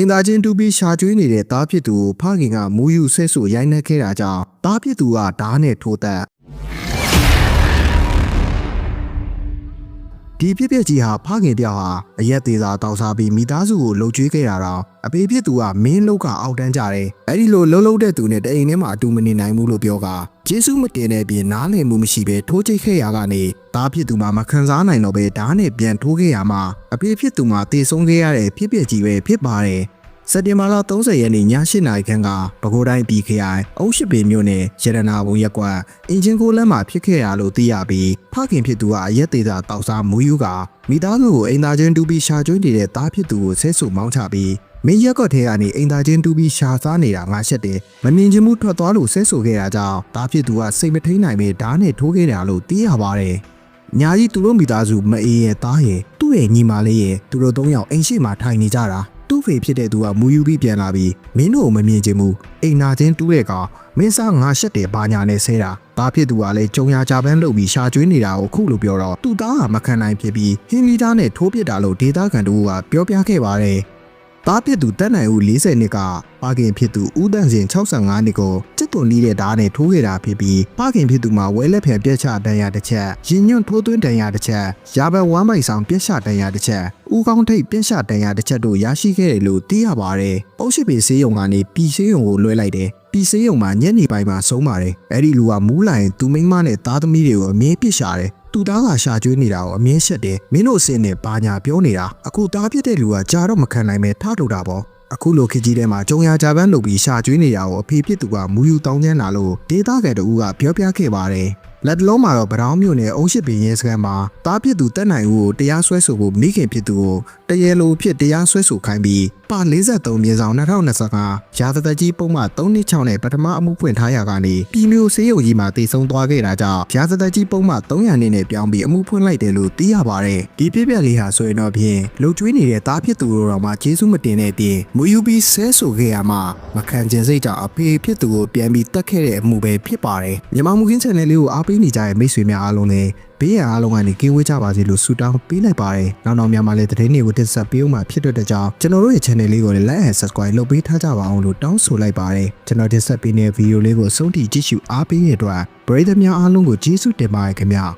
အိမ်သားချင်းတူပြီးရှာကျွေးနေတဲ့သားဖြစ်သူကိုဖခင်ကမူယူဆဲဆူရိုက်နှက်ခဲ့တာကြောင့်သားဖြစ်သူကဓားနဲ့ထိုးသက် ဒီဖြစ်ဖြစ်ကြီးဟာဖခင်တယောက်ဟာအရက်သေးသာတောက်စားပြီးမိသားစုကိုလှုပ်ကြွေးခဲ့တာတော့အဖေဖြစ်သူကမင်းလောက်ကအောက်တန်းကြတယ်အဲ့ဒီလိုလှုပ်လှုပ်တဲ့သူနဲ့တအိမ်ထဲမှာအတူမနေနိုင်ဘူးလို့ပြောကဂျေစုမတင်တဲ့ပြင်နားလည်မှုမရှိဘဲထိုးချိတ်ခဲ့ရကနေသားဖြစ်သူမှမခံစားနိုင်တော့ဘဲဓားနဲ့ပြန်ထိုးခဲ့ရမှာအဖေဖြစ်သူမှတေဆုံးခဲ့ရတဲ့ဖြစ်ဖြစ်ကြီးပဲဖြစ်ပါတယ် စက်တင်ဘာလ30ရက်နေ့ည8နာရီခန့်ကပဲခူးတိုင်းပြည်ခရိုင်အုပ်ရှိပင်မြို့နယ်ရတနာဘုံရက်ကွက်အင်ဂျင်ကိုလမ်းမှာဖြစ်ခဲ့ရလို့သိရပြီးဖခင်ဖြစ်သူကအရက်သေးတာတောက်စားမူယူကမိသားစုကိုအိမ်သားချင်းတူပြီးရှာကျွေးနေတဲ့သားဖြစ်သူကိုဆဲဆူမောင်းချပြီးမင်းရက်ကွက်ထဲကနေအိမ်သားချင်းတူပြီးရှာစားနေတာငါရှက်တယ်မမြင်ချင်မှုထွက်သွားလို့ဆဲဆူခဲ့တာကြောင့်သားဖြစ်သူကစိတ်မထိန်နိုင်ပဲဓာတ်နဲ့ထိုးခဲ့တာလို့သိရပါတယ်ညာကြီးသူတို့မိသားစုမအေးရဲ့သားရဲ့သူ့ရဲ့ညီမလေးရဲ့သူတို့သုံးယောက်အိမ်ရှိမှထိုင်နေကြတာ သူ့ဖေဖြစ်တဲ့သူကမူယူပြီးပြန်လာပြီးမင်းတို့ကိုမမြင်ချင်ဘူးအိမ်နာချင်းတူးတဲ့ကောင်မင်းစားငါရှက်တယ်ဘာညာနဲ့ဆဲတာဘာဖြစ်သူကလည်းကြုံရကြပန်းလုပ်ပြီးရှာကျွေးနေတာကိုခုလိုပြောတော့သူ့သားကမခံနိုင်ဖြစ်ပြီးဟင်းလီသားနဲ့ထိုးပစ်တာလို့ဒေတာကန်တို့ကပြောပြခဲ့ပါတယ် သားဖြစ်သူတက်နိုင်ဦး40နှစ်ကပါခင်ဖြစ်သူဦးတန့်စင်65နှစ်ကိုစစ်သွန်လေးတဲ့ဓာတ်နဲ့ထိုးခဲ့တာဖြစ်ပြီးပါခင်ဖြစ်သူမှာဝဲလက်ဖျံပြက်ချတန်ရတစ်ချက်ရင်ညွန့်ထိုးသွင်းတန်ရတစ်ချက်ရာဘဝမ်းမိုက်ဆောင်ပြက်ချတန်ရတစ်ချက်ဦးကောင်းထိပ်ပြက်ချတန်ရတစ်ချက်တို့ရရှိခဲ့တယ်လို့သိရပါတယ်။အုပ်ရှိပေဆေးရုံကနေပြည်ဆေးရုံကိုလွှဲလိုက်တယ်။ပြည်ဆေးရုံမှာညနေပိုင်းမှာဆုံးပါတယ်။အဲ့ဒီလူကမူးလိုက်ရင်သူမိန်းမနဲ့သားသမီးတွေကိုအမြဲပစ်ရှာတယ်။ သူသားကရှာကျွေးနေတာကိုအမြဲရှက်တယ်။မင်းတို့အစင်းနဲ့ဘာညာပြောနေတာ။အခုသားဖြစ်တဲ့လူကကြာတော့မခံနိုင်ပဲထားထုတ်တာပေါ့။အခုလိုခေတ်ကြီးထဲမှာကြုံရကြပန်းလုပ်ပြီးရှာကျွေးနေတာကိုအဖေဖြစ်သူကမူယူတောင်းကျမ်းလာလို့ဒေတာကဲတူကပြောပြခဲ့ပါတယ်။ လက်တလုံးမှာတော့ဗရောင်းမြို့နယ်အုံးရှိပင်ရဲစခန်းမှာတားဖြစ်သူတက်နိုင်ဦးကိုတရားစွဲဆိုဖို့မိခင်ဖြစ်သူကိုတရေလိုဖြစ်တရားစွဲဆိုခိုင်းပြီးပါ43မြေဆောင်2025ရာသသက်ကြီးပုံမှန်326နဲ့ပထမအမှုဖွင့်ထားရကနေပြည်မျိုးစေးရုံကြီးမှာတည်ဆုံသွားခဲ့တာကြောင့်ရာသသက်ကြီးပုံမှန်300နဲ့နဲ့ပြောင်းပြီးအမှုဖွင့်လိုက်တယ်လို့သိရပါတယ်ဒီပြပြလေးဟာဆိုရင်တော့ဖြင့်လုံကျွေးနေတဲ့တားဖြစ်သူတို့တော့မှကျေးဇူးမတင်တဲ့အပြင်မူယူပြီးဆဲဆိုခဲ့ရမှာမခံကျင်စိတ်ကြောင့်အဖေဖြစ်သူကိုပြန်ပြီးတတ်ခဲ့တဲ့အမှုပဲဖြစ်ပါတယ်မြန်မာမူကင်း channel လေးကိုအားပေးနေကြတဲ့မိတ်ဆွေများအားလုံးလည်းဘေးရန်အားလုံးကနေကင်းဝေးကြပါစေလို့ဆုတောင်းပေးလိုက်ပါတယ်။နောက်နောက်များမှာလည်းသတင်းတွေကိုတင်ဆက်ပေးဦးမှာဖြစ်တဲ့ကြောင့်ကျွန်တော်တို့ရဲ့ channel လေးကိုလည်း like and subscribe လုပ်ပေးထားကြပါအောင်လို့တောင်းဆိုလိုက်ပါတယ်။ကျွန်တော်တင်ဆက်ပေးနေတဲ့ဗီဒီယိုလေးကိုအဆုံးထိကြည့်ရှုအားပေးတဲ့အတွက်ပရိသတ်များအားလုံးကိုကျေးဇူးတင်ပါတယ်ခင်ဗျာ။